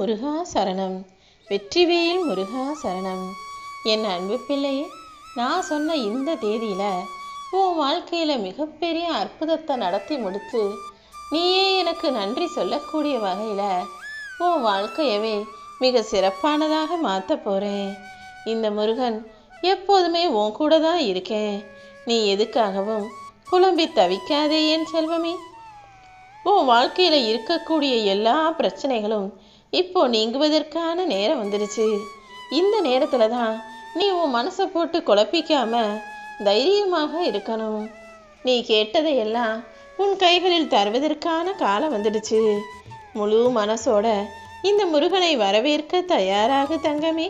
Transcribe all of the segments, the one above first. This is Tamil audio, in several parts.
முருகா சரணம் வெற்றிவேல் முருகா சரணம் என் அன்பு பிள்ளையே நான் சொன்ன இந்த தேதியில் உன் வாழ்க்கையில் மிகப்பெரிய அற்புதத்தை நடத்தி முடித்து நீயே எனக்கு நன்றி சொல்லக்கூடிய வகையில் உன் வாழ்க்கையவே மிக சிறப்பானதாக மாற்ற போகிறேன் இந்த முருகன் எப்போதுமே உன் கூட தான் இருக்கேன் நீ எதுக்காகவும் புலம்பி தவிக்காதே என் செல்வமே. உன் வாழ்க்கையில் இருக்கக்கூடிய எல்லா பிரச்சனைகளும் இப்போ நீங்குவதற்கான நேரம் வந்துடுச்சு இந்த நேரத்தில் தான் நீ உன் மனசை போட்டு குழப்பிக்காம தைரியமாக இருக்கணும். நீ கேட்டதையெல்லாம் உன் கைகளில் தருவதற்கான காலம் வந்துடுச்சு. முழு மனசோட இந்த முருகனை வரவேற்க தயாராக தங்கமே.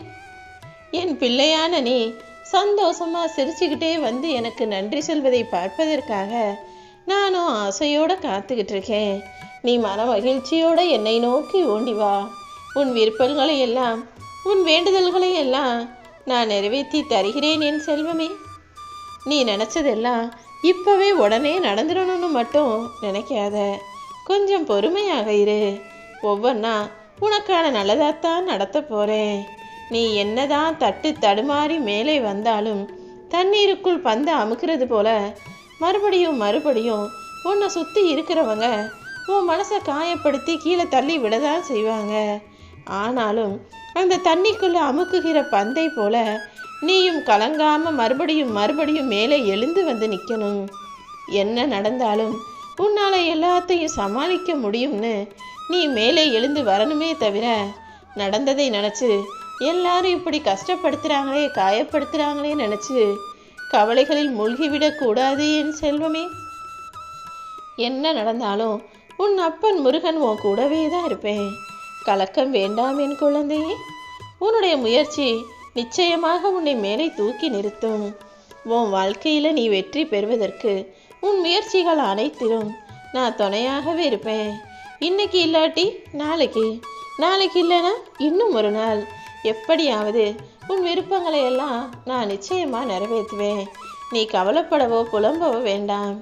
என் பிள்ளையான நீ சந்தோஷமா சிரிச்சுக்கிட்டே வந்து எனக்கு நன்றி சொல்வதை பார்ப்பதற்காக நானும் ஆசையோட காத்துக்கிட்டு இருக்கேன். நீ மன மகிழ்ச்சியோட என்னை நோக்கி ஓண்டி வா. உன் விருப்பங்களை எல்லாம் உன் வேண்டுதல்களை எல்லாம் நான் நிறைவேற்றி தருகிறேன் என் செல்வமே. நீ நினச்சதெல்லாம் இப்போவே உடனே நடந்துடணும்னு மட்டும் நினைக்காத. கொஞ்சம் பொறுமையாக இரு. ஒவ்வொன்றா உனக்கான நல்லதாகத்தான் நடத்த போகிறேன் நீ என்னதான் தட்டு தடுமாறி மேலே வந்தாலும் தண்ணீருக்குள் பந்து அமுக்கிறது போல மறுபடியும் மறுபடியும் உன்னை சுற்றி இருக்கிறவங்க உன் மனசை காயப்படுத்தி கீழே தள்ளி விடதான் செய்வாங்க. ஆனாலும் அந்த தண்ணிக்குள்ளே அமுக்குகிற பந்தை போல நீயும் கலங்காம மறுபடியும் மறுபடியும் மேலே எழுந்து வந்து நிற்கணும் என்ன நடந்தாலும் உன்னால் எல்லாத்தையும் சமாளிக்க முடியும்னு நீ மேலே எழுந்து வரணுமே தவிர நடந்ததை நினச்சி எல்லாரும் இப்படி கஷ்டப்படுத்துகிறாங்களே காயப்படுத்துகிறாங்களே நினச்சி கவலைகளில் மூழ்கிவிடக்கூடாது என் செல்வமே. என்ன நடந்தாலும் உன் அப்பன் முருகன் உன் கூடவே தான் இருப்பேன். கலக்கம் வேண்டாம் என் குழந்தையே உன்னுடைய முயற்சி நிச்சயமாக உன்னை மேலே தூக்கி நிறுத்தும். உன் வாழ்க்கையில் நீ வெற்றி பெறுவதற்கு உன் முயற்சிகள் அனைத்திலும் நான் துணையாகவே இருப்பேன். இன்னைக்கு இல்லாட்டி நாளைக்கு. நாளைக்கு இல்லைன்னா இன்னும் ஒரு நாள். எப்படியாவது உன் விருப்பங்களை எல்லாம் நான் நிச்சயமாக நிறைவேற்றுவேன். நீ கவலைப்படவோ புலம்பவோ வேண்டாம்.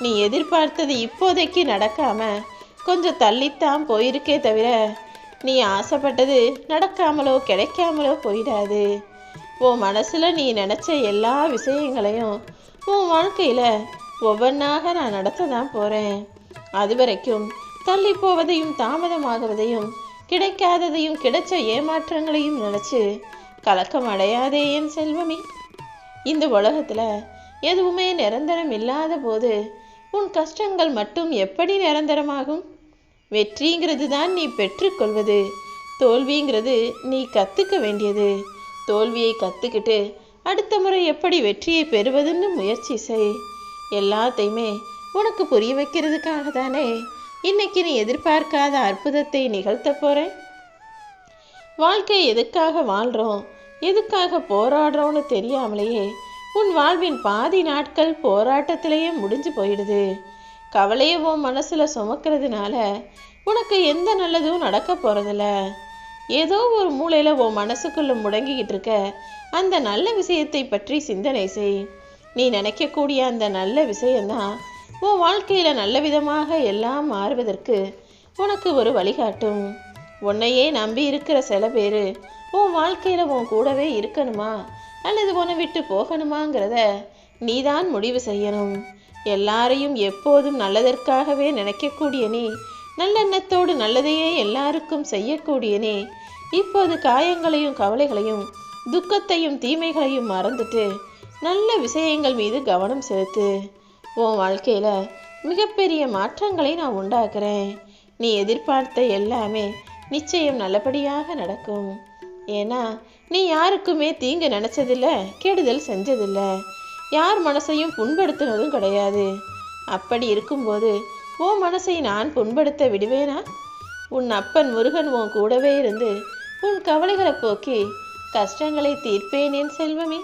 நீ எதிர்பார்த்தது இப்போதைக்கு நடக்காம கொஞ்சம் தள்ளித்தான் போயிருக்கே தவிர நீ ஆசைப்பட்டது நடக்காமலோ கிடைக்காமலோ போயிடாது. உன் மனசில் நீ நினச்ச எல்லா விஷயங்களையும் உன் வாழ்க்கையில் ஒவ்வொன்றாக நான் நடத்த தான் போகிறேன் அது வரைக்கும் தள்ளி போவதையும் தாமதமாகுவதையும் கிடைக்காததையும் கிடைச்ச ஏமாற்றங்களையும் நினச்சி கலக்கம் அடையாதே என் செல்வமே. இந்த உலகத்தில் எதுவுமே நிரந்தரம் இல்லாத போது உன் கஷ்டங்கள் மட்டும் எப்படி நிரந்தரமாகும்? வெற்றிங்கிறது தான் நீ பெற்றுக்கொள்வது. தோல்விங்கிறது நீ கற்றுக்க வேண்டியது. தோல்வியை கற்றுக்கிட்டு அடுத்த முறை எப்படி வெற்றியை பெறுவதுன்னு முயற்சி செய். எல்லாத்தையுமே உனக்கு புரிய வைக்கிறதுக்காக தானே இன்னைக்கு நீ எதிர்பார்க்காத அற்புதத்தை நிகழ்த்த போகிறேன் வாழ்க்கை எதுக்காக வாழ்கிறோம் எதுக்காக போராடுறோம்னு தெரியாமலேயே உன் வாழ்வின் பாதி நாட்கள் போராட்டத்திலேயே முடிஞ்சு போயிடுது. கவலையை உன் மனசுல சுமக்கிறதுனால உனக்கு எந்த நல்லதும் நடக்க போறதில்ல. ஏதோ ஒரு மூலையில உன் மனசுக்குள்ள முடங்கிக்கிட்டு இருக்க அந்த நல்ல விஷயத்தை பற்றி சிந்தனை செய். நீ நினைக்கக்கூடிய அந்த நல்ல விஷயம்தான் உன் வாழ்க்கையில நல்ல விதமாக எல்லாம் மாறுவதற்கு உனக்கு ஒரு வழிகாட்டும். உன்னையே நம்பி இருக்கிற சில பேர் உன் வாழ்க்கையில உன் கூடவே இருக்கணுமா? அல்லது உன விட்டு போகணுமாங்கிறத நீதான் முடிவு செய்யணும். எல்லாரையும் எப்போதும் நல்லதற்காகவே நினைக்கக்கூடிய நீ நல்லெண்ணத்தோடு நல்லதையே எல்லாருக்கும் செய்யக்கூடிய நீ இப்போது காயங்களையும் கவலைகளையும் துக்கத்தையும் தீமைகளையும் மறந்துட்டு நல்ல விஷயங்கள் மீது கவனம் செலுத்து. உன் வாழ்க்கையில் மிகப்பெரிய மாற்றங்களை நான் உண்டாக்குறேன். நீ எதிர்பார்த்த எல்லாமே நிச்சயம் நல்லபடியாக நடக்கும். ஏன்னா நீ யாருக்குமே தீங்கு நினச்சதில்ல கெடுதல் செஞ்சதில்ல. யார் மனசையும் புண்படுத்தினதும் கிடையாது. அப்படி இருக்கும்போது உன் மனசை நான் புண்படுத்த விடுவேனா? உன் அப்பன் முருகன் உன் கூடவே இருந்து உன் கவலைகளை போக்கி கஷ்டங்களை தீர்ப்பேன் என் செல்வமே.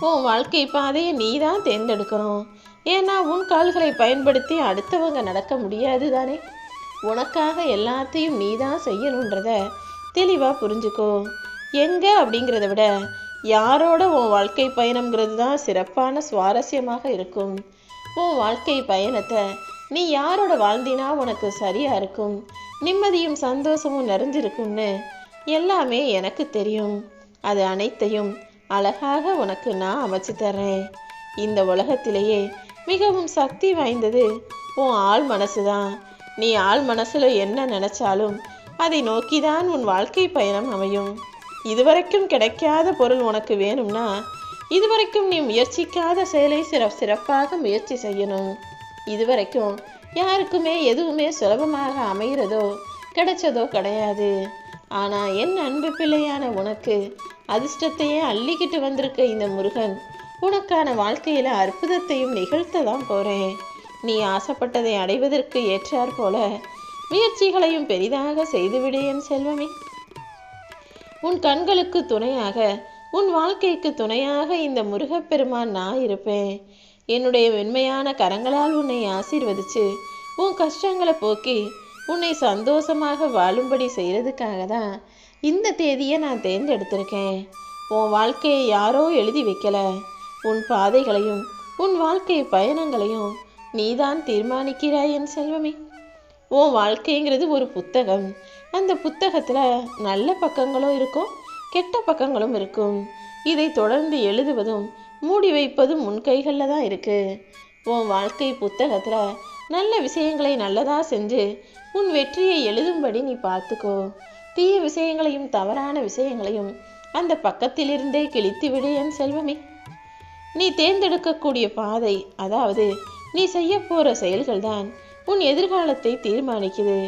உன் வாழ்க்கை பாதையை நீ தான் தேர்ந்தெடுக்கணும். ஏன்னா உன் கால்களை பயன்படுத்தி அடுத்தவங்க நடக்க முடியாது தானே? உனக்காக எல்லாத்தையும் நீ தான் செய்யணுன்றத தெளிவாக புரிஞ்சுக்கோ. எங்கே அப்படிங்கிறத விட யாரோட உன் வாழ்க்கை பயணம்ங்கிறது தான் சிறப்பான சுவாரஸ்யமாக இருக்கும். உன் வாழ்க்கை பயணத்தை நீ யாரோட வாழ்ந்தினா உனக்கு சரியா இருக்கும்? நிம்மதியும் சந்தோஷமும் நிறைஞ்சிருக்கும்னு எல்லாமே எனக்கு தெரியும். அது அனைத்தையும் அழகாக உனக்கு நான் அமைச்சு தர்றேன். இந்த உலகத்திலேயே மிகவும் சக்தி வாய்ந்தது உன் ஆள் மனசுதான் நீ ஆள் மனசுல என்ன நினைச்சாலும் அதை நோக்கிதான் உன் வாழ்க்கை பயணம் அமையும். இதுவரைக்கும் கிடைக்காத பொருள் உனக்கு வேணும்னா இதுவரைக்கும் நீ முயற்சிக்காத செயலை சிற சிறப்பாக முயற்சி செய்யணும். இதுவரைக்கும் யாருக்குமே எதுவுமே சுலபமாக அமைகிறதோ கிடைச்சதோ கிடையாது. ஆனால் என் அன்பு பிள்ளையான உனக்கு அதிர்ஷ்டத்தையே அள்ளிக்கிட்டு வந்திருக்க இந்த முருகன் உனக்கான வாழ்க்கையில் அற்புதத்தையும் நிகழ்த்த தான் போறேன். நீ ஆசைப்பட்டதை அடைவதற்கு ஏற்றாற் போல முயற்சிகளையும் பெரிதாக செய்துவிடு என் செல்வமே. உன் கண்களுக்கு துணையாக உன் வாழ்க்கைக்கு துணையாக இந்த முருகப்பெருமான் நான் இருப்பேன். என்னுடைய வெண்மையான கரங்களால் உன்னை ஆசீர்வதிச்சு உன் கஷ்டங்களை போக்கி உன்னை சந்தோஷமாக வாழும்படி செய்கிறதுக்காக தான் இந்த தேதியை நான் தேர்ந்தெடுத்திருக்கேன். உன் வாழ்க்கையை யாரோ எழுதி வைக்கல. உன் பாதைகளையும் உன் வாழ்க்கை பயணங்களையும் நீதான் தீர்மானிக்கிறாய் என் செல்வமே. உன் வாழ்க்கைங்கிறது ஒரு புத்தகம். அந்த புத்தகத்தில் நல்ல பக்கங்களும் இருக்கும் கெட்ட பக்கங்களும் இருக்கும். இதை தொடர்ந்து எழுதுவதும் மூடி வைப்பதும் உன் கைகளில் தான் இருக்குது உன் வாழ்க்கை புத்தகத்தில் நல்ல விஷயங்களை நல்லதாக செஞ்சு உன் வெற்றியை எழுதும்படி நீ பார்த்துக்கோ. தீய விஷயங்களையும் தவறான விஷயங்களையும் அந்த பக்கத்திலிருந்தே கிழித்து விடு என் செல்வமே. நீ தேர்ந்தெடுக்கக்கூடிய பாதை அதாவது நீ செய்ய போகிற செயல்கள்தான் உன் எதிர்காலத்தை தீர்மானிக்குது.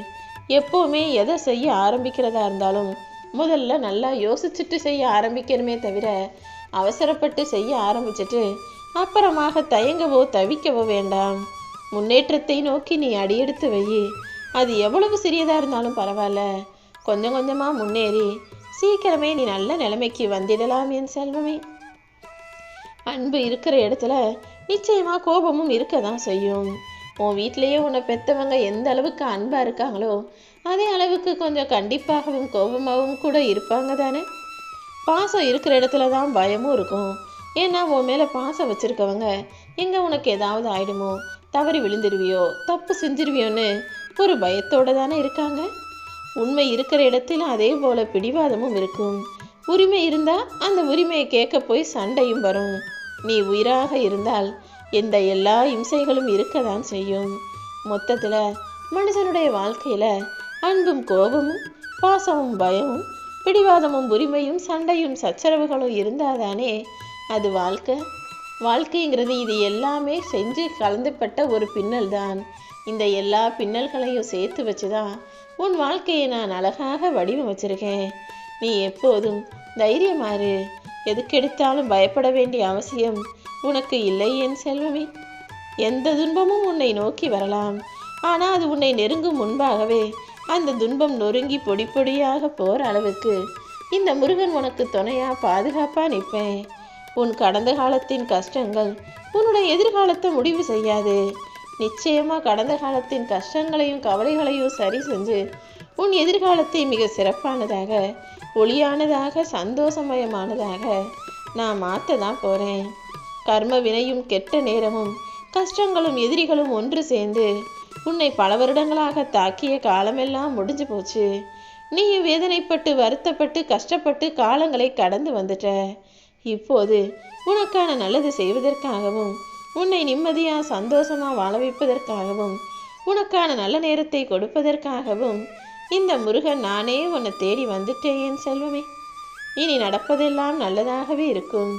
எப்போவுமே எதை செய்ய ஆரம்பிக்கிறதா இருந்தாலும் முதல்ல நல்லா யோசிச்சுட்டு செய்ய ஆரம்பிக்கணுமே தவிர அவசரப்பட்டு செய்ய ஆரம்பிச்சிட்டு அப்புறமாக தயங்கவோ தவிக்கவோ வேண்டாம். முன்னேற்றத்தை நோக்கி நீ அடியெடுத்து வை. அது எவ்வளவு சிறியதாக இருந்தாலும் பரவாயில்ல. கொஞ்சம் கொஞ்சமாக முன்னேறி சீக்கிரமே நீ நல்ல நிலைமைக்கு வந்திடலாம் என் செல்வமே. அன்பு இருக்கிற இடத்துல நிச்சயமாக கோபமும் இருக்க தான் செய்யும். உன் வீட்டிலேயே உன்னை பெற்றவங்க எந்த அளவுக்கு அன்பாக இருக்காங்களோ அதே அளவுக்கு கொஞ்சம் கண்டிப்பாகவும் கோபமாகவும் கூட இருப்பாங்க தானே? பாசம் இருக்கிற இடத்துல தான் பயமும் இருக்கும். ஏன்னா உன் மேலே பாசம் வச்சிருக்கவங்க எங்கே உனக்கு ஏதாவது ஆயிடுமோ தவறி விழுந்துருவியோ தப்பு செஞ்சிருவியோன்னு ஒரு பயத்தோடு தானே இருக்காங்க? உண்மை இருக்கிற இடத்தில் அதே போல் பிடிவாதமும் இருக்கும். உரிமை இருந்தால் அந்த உரிமையை கேட்க போய் சண்டையும் வரும். நீ உயிராக இருந்தால் எந்த எல்லா இம்சைகளும் இருக்கதான் செய்யும். மொத்தத்தில் மனுஷனுடைய வாழ்க்கையில் அன்பும் கோபமும் பாசமும் பயமும் பிடிவாதமும் உரிமையும் சண்டையும் சச்சரவுகளும் இருந்தாதானே? அது வாழ்க்கை. வாழ்க்கைங்கிறது இது எல்லாமே செஞ்சு கலந்துப்பட்ட ஒரு பின்னல் தான் இந்த எல்லா பின்னல்களையும் சேர்த்து வச்சு தான் உன் வாழ்க்கையை நான் அழகாக வடிவமைச்சிருக்கேன். நீ எப்போதும் தைரியமாறு எதுக்கெடுத்தாலும் பயப்பட வேண்டிய அவசியம் உனக்கு இல்லை என் செல்வமே. எந்த துன்பமும் உன்னை நோக்கி வரலாம். ஆனால் அது உன்னை நெருங்கும் முன்பாகவே அந்த துன்பம் நொறுங்கி பொடி பொடியாக போகிற அளவுக்கு. இந்த முருகன் உனக்கு துணையா பாதுகாப்பாக நிற்பேன். உன் கடந்த காலத்தின் கஷ்டங்கள் உன்னுடைய எதிர்காலத்தை முடிவு செய்யாது. நிச்சயமாக கடந்த காலத்தின் கஷ்டங்களையும் கவலைகளையும் சரி செஞ்சு உன் எதிர்காலத்தை மிக சிறப்பானதாக ஒளியானதாக சந்தோஷமயமானதாக நான் மாற்ற தான் போகிறேன் கர்ம வினையும் கெட்ட நேரமும் கஷ்டங்களும் எதிரிகளும் ஒன்று சேர்ந்து உன்னை பல வருடங்களாக தாக்கிய காலமெல்லாம் முடிஞ்சு போச்சு. நீயும் வேதனைப்பட்டு வருத்தப்பட்டு கஷ்டப்பட்டு காலங்களை கடந்து வந்துட்ட. இப்போது உனக்கான நல்லது செய்வதற்காகவும் உன்னை நிம்மதியா சந்தோஷமா வாழ வைப்பதற்காகவும் உனக்கான நல்ல நேரத்தை கொடுப்பதற்காகவும் இந்த முருகன் நானே உன்னை தேடி வந்துட்டேன் செல்வமே. இனி நடப்பதெல்லாம் நல்லதாகவே இருக்கும்.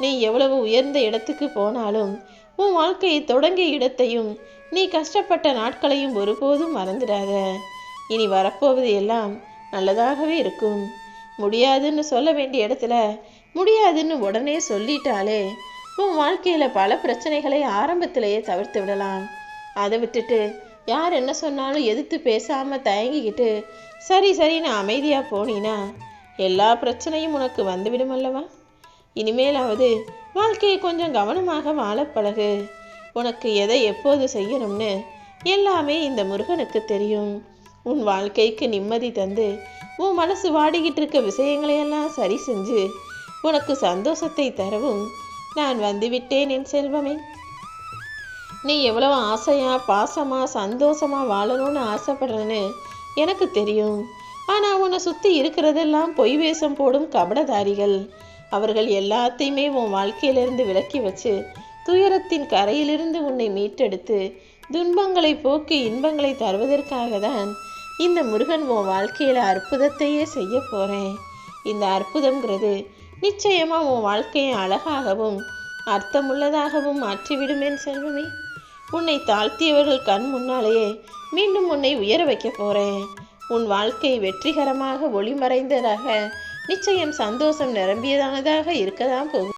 நீ எவ்வளவு உயர்ந்த இடத்துக்கு போனாலும் உன் வாழ்க்கையை தொடங்கிய இடத்தையும் நீ கஷ்டப்பட்ட நாட்களையும் ஒருபோதும் மறந்துடாத. இனி வரப்போவது எல்லாம் நல்லதாகவே இருக்கும். முடியாதுன்னு சொல்ல வேண்டிய இடத்துல முடியாதுன்னு உடனே சொல்லிட்டாலே உன் வாழ்க்கையில பல பிரச்சனைகளை ஆரம்பத்திலேயே தவிர்த்து விடலாம். அதை விட்டுட்டு யார் என்ன சொன்னாலும் எதிர்த்து பேசாம தயங்கிக்கிட்டு சரி சரின்னு அமைதியா போனீனா எல்லா பிரச்சனையும் உனக்கு வந்துவிடும் அல்லவா? இனிமேலாவது வாழ்க்கையை கொஞ்சம் கவனமாக வாழ பழகு. உனக்கு எதை எப்போது செய்யணும்னு எல்லாமே இந்த முருகனுக்கு தெரியும். உன் வாழ்க்கைக்கு நிம்மதி தந்து உன் மனசு வாடிக்கிட்டு இருக்க விஷயங்களையெல்லாம் சரி செஞ்சு உனக்கு சந்தோஷத்தை தரவும் நான் வந்துவிட்டேன் என் செல்வமே. நீ எவ்வளவு ஆசையா பாசமா சந்தோஷமா வாழணும்னு ஆசைப்படுறேன்னு எனக்கு தெரியும். ஆனால் உன்னை சுற்றி இருக்கிறதெல்லாம் பொய் வேஷம் போடும் கபடதாரிகள். அவர்கள் எல்லாத்தையுமே உன் வாழ்க்கையிலிருந்து விலக்கி வச்சு துயரத்தின் கரையிலிருந்து உன்னை மீட்டெடுத்து துன்பங்களை போக்கி இன்பங்களை தருவதற்காக தான் இந்த முருகன் உன் வாழ்க்கையில் அற்புதத்தையே செய்ய போகிறேன் இந்த அற்புதம்ங்கிறது நிச்சயமாக உன் வாழ்க்கையை அழகாகவும் அர்த்தமுள்ளதாகவும் மாற்றிவிடுமேன் செல்வமே. உன்னை தாழ்த்தியவர்கள் கண் முன்னாலேயே மீண்டும் உன்னை உயர வைக்க போறேன். உன் வாழ்க்கை வெற்றிகரமாக ஒளிமறைந்ததாக நிச்சயம் சந்தோஷம் நிரம்பியதானதாக இருக்கதான் போகும்.